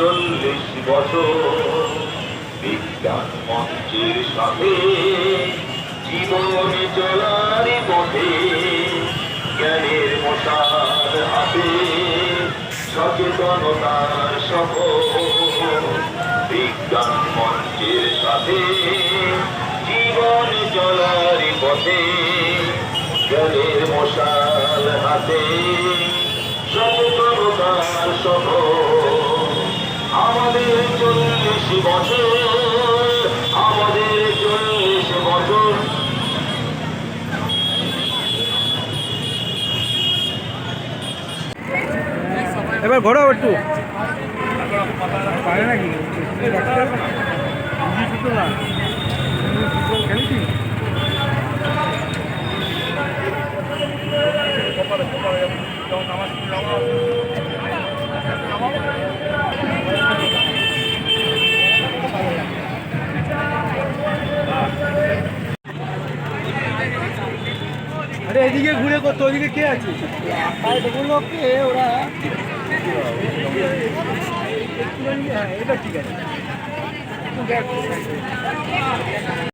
চল্লিশ বছর। বিজ্ঞান মঞ্চের সাথে জীবন চলার পথে জ্ঞানের মশার হাতে সচেতনতার সহ বিজ্ঞান মঞ্চের সাথে জীবন চলার পথে জ্ঞানের মশার হাতে সচেতনতার সহ আমাদের চল্লিশ বছর আমাদের চল্লিশ বছর। এবার ঘোরাও একটু। পারে নাকি? না? খেলেছি এদিকে ঘুরে করতো ওদিকে কে আছে? লোককে ওরা হ্যাঁ এটা ঠিক আছে।